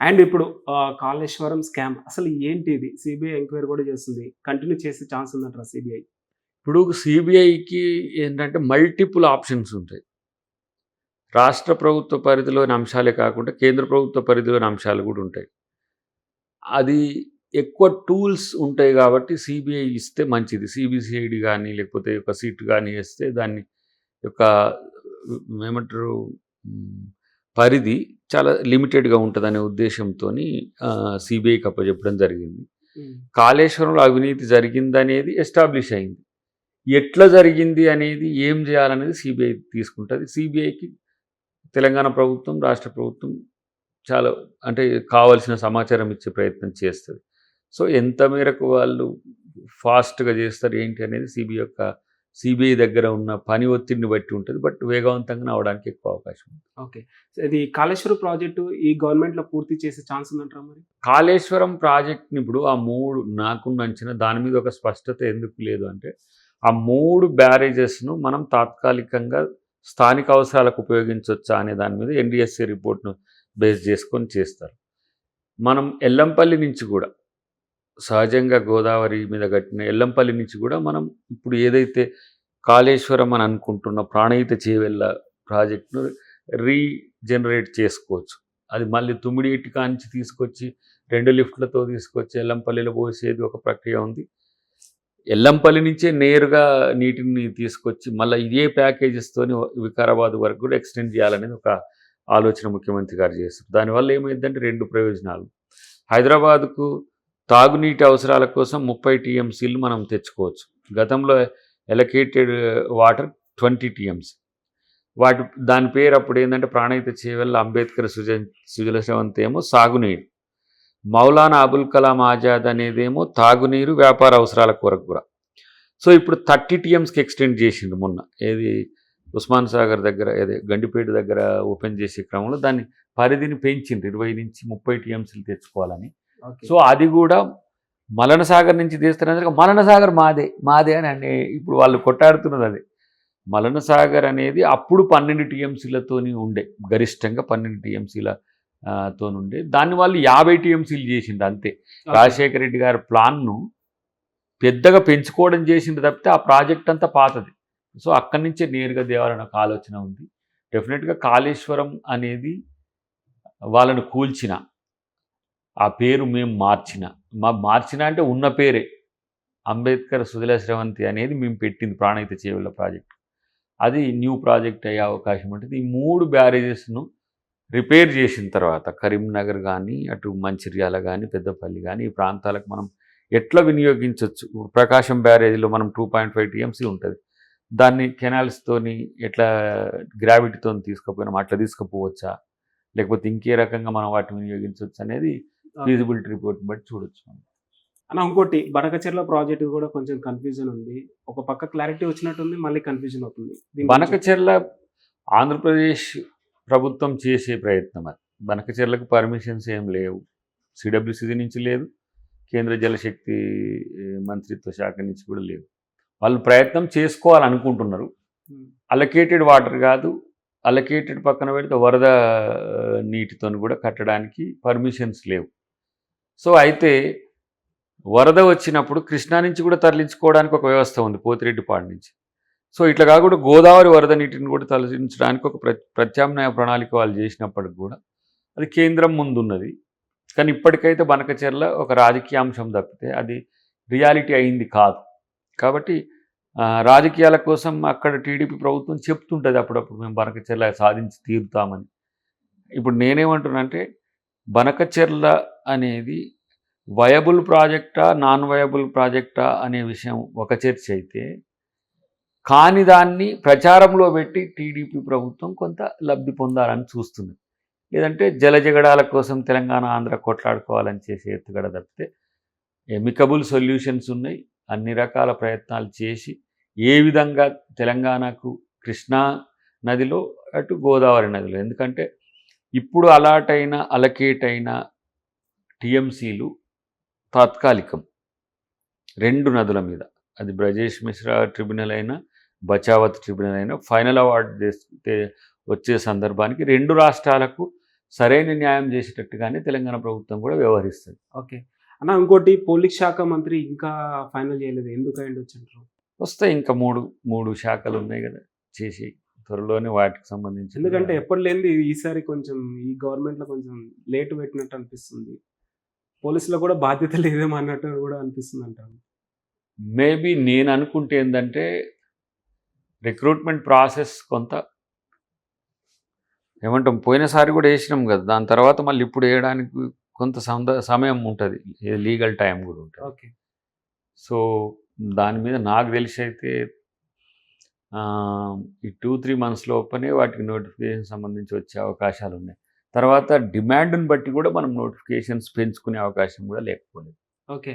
And ఇప్పుడు Kaleshwaram scam. అసలు ఏంటి ఇది? సిబిఐ ఎంక్వైరీ కూడా చేస్తుంది. కంటిన్యూ చేసే ఛాన్స్ ఉందంటారా సిబిఐ? ఇప్పుడు సిబిఐకి ఏంటంటే మల్టిపుల్ ఆప్షన్స్ ఉంటాయి. రాష్ట్ర ప్రభుత్వ పరిధిలోని అంశాలే కాకుండా కేంద్ర ప్రభుత్వ పరిధిలోని అంశాలు కూడా ఉంటాయి. అది ఎక్కువ టూల్స్ ఉంటాయి కాబట్టి సిబిఐ ఇస్తే మంచిది. సిబిసిఐడి కానీ లేకపోతే ఒక సీట్ కానీ ఇస్తే దాన్ని యొక్క ఏమంటారు పరిధి చాలా లిమిటెడ్గా ఉంటుందనే ఉద్దేశంతో సిబిఐకి అప్పచెప్పడం జరిగింది. కాళేశ్వరంలో అవినీతి జరిగిందనేది ఎస్టాబ్లిష్ అయింది. ఎట్లా జరిగింది అనేది ఏం చేయాలనేది సిబిఐ తీసుకుంటుంది. సిబిఐకి తెలంగాణ ప్రభుత్వం రాష్ట్ర ప్రభుత్వం చాలా అంటే కావలసిన సమాచారం ఇచ్చే ప్రయత్నం చేస్తుంది. సో ఎంత మేరకు వాళ్ళు ఫాస్ట్గా చేస్తారు ఏంటి అనేది సిబిఐ యొక్క సిబిఐ దగ్గర ఉన్న పని ఒత్తిడిని బట్టి ఉంటుంది బట్ వేగవంతంగా అవడానికి ఎక్కువ అవకాశం ఉంది ఓకే. ఇది కాళేశ్వరం ప్రాజెక్టు ఈ గవర్నమెంట్లో పూర్తి చేసే ఛాన్స్ ఉందంటారా మరి? కాళేశ్వరం ప్రాజెక్ట్ని ఇప్పుడు ఆ మూడు నాకున్న అంచనా దాని మీద ఒక స్పష్టత ఎందుకు లేదు అంటే ఆ మూడు బ్యారేజెస్ను మనం తాత్కాలికంగా స్థానిక అవసరాలకు ఉపయోగించవచ్చా అనే దాని మీద ఎన్డిఎస్సి రిపోర్ట్ను బేస్ చేసుకొని చేస్తారు. మనం ఎల్లంపల్లి నుంచి కూడా సహజంగా గోదావరి మీద కట్టిన ఎల్లంపల్లి నుంచి కూడా మనం ఇప్పుడు ఏదైతే కాళేశ్వరం అని అనుకుంటున్న ప్రాణహిత చేవెళ్ళ ప్రాజెక్టును రీజనరేట్ చేసుకోవచ్చు. అది మళ్ళీ తుమ్మిడి ఇటుక నుంచి తీసుకొచ్చి రెండు లిఫ్ట్లతో తీసుకొచ్చి ఎల్లంపల్లిలో పోసేది ఒక ప్రక్రియ ఉంది. ఎల్లంపల్లి నుంచే నేరుగా నీటిని తీసుకొచ్చి మళ్ళీ ఇదే ప్యాకేజెస్తోని వికారాబాద్ వరకు కూడా ఎక్స్టెండ్ చేయాలనేది ఒక ఆలోచన ముఖ్యమంత్రి గారు చేస్తారు దానివల్ల ఏమైందంటే రెండు ప్రయోజనాలు. హైదరాబాద్కు తాగునీటి అవసరాల కోసం ముప్పై టీఎంసీలు మనం తెచ్చుకోవచ్చు. గతంలో ఎలకేటెడ్ వాటర్ ట్వంటీ టీఎంసీ. వాటి దాని పేరు అప్పుడు ఏంటంటే ప్రాణహిత చేవెళ్ళ అంబేద్కర్ సుజ సుజల ఏమో సాగునీరు. మౌలానా అబుల్ కలాం ఆజాద్ అనేదేమో తాగునీరు వ్యాపార అవసరాల కొరకు కూడా. సో ఇప్పుడు థర్టీ టీఎంస్కి ఎక్స్టెండ్ చేసిండు మొన్న. ఏది ఉస్మాన్ సాగర్ దగ్గర అదే గండిపేట దగ్గర ఓపెన్ చేసే క్రమంలో దాన్ని పరిధిని పెంచింది ఇరవై నుంచి ముప్పై టీఎంసీలు తెచ్చుకోవాలని. సో అది కూడా మలన సాగర్ నుంచి తీస్తున్నారు మలన సాగర్ మాదే మాదే అని అనే ఇప్పుడు వాళ్ళు కొట్టాడుతున్నది అదే. మలన సాగర్ అనేది అప్పుడు పన్నెండు టీఎంసీలతోని ఉండే గరిష్టంగా పన్నెండు టీఎంసీల ఉండే దాన్ని వాళ్ళు యాభై టీఎంసీలు చేసిండు అంతే. రాజశేఖర రెడ్డి గారి ప్లాన్ను పెద్దగా పెంచుకోవడం చేసింది తప్పితే ఆ ప్రాజెక్ట్ అంతా పాతది. సో అక్కడి నుంచే నేరుగా దేవాలని ఒక ఆలోచన ఉంది. డెఫినెట్గా కాళేశ్వరం అనేది వాళ్ళను కూల్చిన ఆ పేరు మేము మార్చిన. మా మార్చిన అంటే ఉన్న పేరే. అంబేద్కర్ సుజల శ్రవంతి అనేది మేము పెట్టింది ప్రాణహిత చేవుల ప్రాజెక్ట్. అది న్యూ ప్రాజెక్ట్ అయ్యే అవకాశం ఉంటుంది. ఈ మూడు బ్యారేజెస్ను రిపేర్ చేసిన తర్వాత కరీంనగర్ కానీ అటు మంచిర్యాల కానీ పెద్దపల్లి కానీ ఈ ప్రాంతాలకు మనం ఎట్లా వినియోగించవచ్చు ప్రకాశం బ్యారేజ్లో మనం టూ పాయింట్ ఫైవ్ టీఎంసీ ఉంటుంది. దాన్ని కెనాల్స్తోని ఎట్లా గ్రావిటీతో తీసుకుపోయినాం అట్లా తీసుకుపోవచ్చా? లేకపోతే ఇంకే రకంగా మనం వాటిని వినియోగించవచ్చు అనేది ఫీజిబిలిటీ రిపోర్ట్ బట్టి చూడొచ్చు అన్న ఇంకోటి బనకచెర్ల ప్రాజెక్ట్ కూడా కొంచెం కన్ఫ్యూజన్ ఉంది. ఒక పక్క క్లారిటీ వచ్చినట్టుంది మళ్ళీ కన్ఫ్యూజన్ అవుతుంది. బనకచెర్ల ఆంధ్రప్రదేశ్ ప్రభుత్వం చేసే ప్రయత్నం అది. బనకచెర్లకు పర్మిషన్స్ ఏం లేవు. సిడబ్ల్యూసిసి నుంచి లేదు. కేంద్ర జలశక్తి మంత్రిత్వ శాఖ నుంచి కూడా లేవు. వాళ్ళు ప్రయత్నం చేసుకోవాలనుకుంటున్నారు. అలకేటెడ్ వాటర్ కాదు. అలకేటెడ్ పక్కన పెడితే వరద నీటితో కూడా కట్టడానికి పర్మిషన్స్ లేవు. సో అయితే వరద వచ్చినప్పుడు కృష్ణా నుంచి కూడా తరలించుకోవడానికి ఒక వ్యవస్థ ఉంది పోతిరెడ్డిపాడు నుంచి. సో ఇట్లా కాకుండా గోదావరి వరద నీటిని కూడా తరలించడానికి ఒక ప్ర ప్రత్యామ్నాయ ప్రణాళిక వాళ్ళు చేసినప్పటికి కూడా అది కేంద్రం ముందున్నది. కానీ ఇప్పటికైతే బనకచెర్ల ఒక రాజకీయ అంశం తప్పితే అది రియాలిటీ అయింది కాదు. కాబట్టి రాజకీయాల కోసం అక్కడ టీడీపీ ప్రభుత్వం చెప్తుంటుంది అప్పుడప్పుడు మేము బనకచెర్ల సాధించి తీరుతామని. ఇప్పుడు నేనేమంటున్నానంటే బనకచెర్ల అనేది వయబుల్ ప్రాజెక్టా నాన్ వయబుల్ ప్రాజెక్టా అనే విషయం ఒక చర్చ అయితే కాని దాన్ని ప్రచారంలో పెట్టి టీడీపీ ప్రభుత్వం కొంత లబ్ధి పొందాలని చూస్తుంది. లేదంటే జలజగడాల కోసం తెలంగాణ ఆంధ్ర కొట్లాడుకోవాలని చేసే ఎత్తుగడ తప్పితే ఎమికబుల్ సొల్యూషన్స్ ఉన్నాయి. అన్ని రకాల ప్రయత్నాలు చేసి ఏ విధంగా తెలంగాణకు కృష్ణా నదిలో అటు గోదావరి నదిలో ఎందుకంటే ఇప్పుడు అలాట్ అయిన అలకేట్ అయిన టీఎంసీలు తాత్కాలికం. రెండు నదుల మీద. అది బ్రజేష్ మిశ్రా ట్రిబ్యునల్ అయినా బచావత్ ట్రిబ్యునల్ అయినా ఫైనల్ అవార్డు చేస్తే వచ్చే సందర్భానికి రెండు రాష్ట్రాలకు సరైన న్యాయం చేసేటట్టుగానే తెలంగాణ ప్రభుత్వం కూడా వ్యవహరిస్తుంది. ఓకే. అన్న ఇంకోటి పోలీస్ శాఖ మంత్రి ఇంకా ఫైనల్ చేయలేదు. ఎందుకు అయ్యి వచ్చింటారు వస్తాయి ఇంకా మూడు మూడు శాఖలు ఉన్నాయి కదా. చేసి త్వరలోనే వాటికి సంబంధించి ఎందుకంటే ఎప్పుడు లేనిది ఈసారి కొంచెం ఈ గవర్నమెంట్లో కొంచెం లేట్ పెట్టినట్టు అనిపిస్తుంది. పోలీసులో కూడా బాధ్యత లేదేమో అన్నట్టు కూడా అనిపిస్తుంది అంటారు మేబీ నేను అనుకుంటే ఏంటంటే రిక్రూట్మెంట్ ప్రాసెస్ కొంత ఏమంటాం పోయినసారి కూడా వేసినాం కదా దాని తర్వాత మళ్ళీ ఇప్పుడు వేయడానికి కొంత సమయం ఉంటుంది లీగల్ టైం కూడా ఉంటుంది. ఓకే. సో దాని మీద నాకు తెలిసి అయితే ఈ టూ త్రీ మంత్స్ లోపనే వాటికి నోటిఫికేషన్ సంబంధించి వచ్చే అవకాశాలు ఉన్నాయి తర్వాత డిమాండ్ని బట్టి కూడా మనం నోటిఫికేషన్స్ పెంచుకునే అవకాశం కూడా లేకపోలేదు. ఓకే.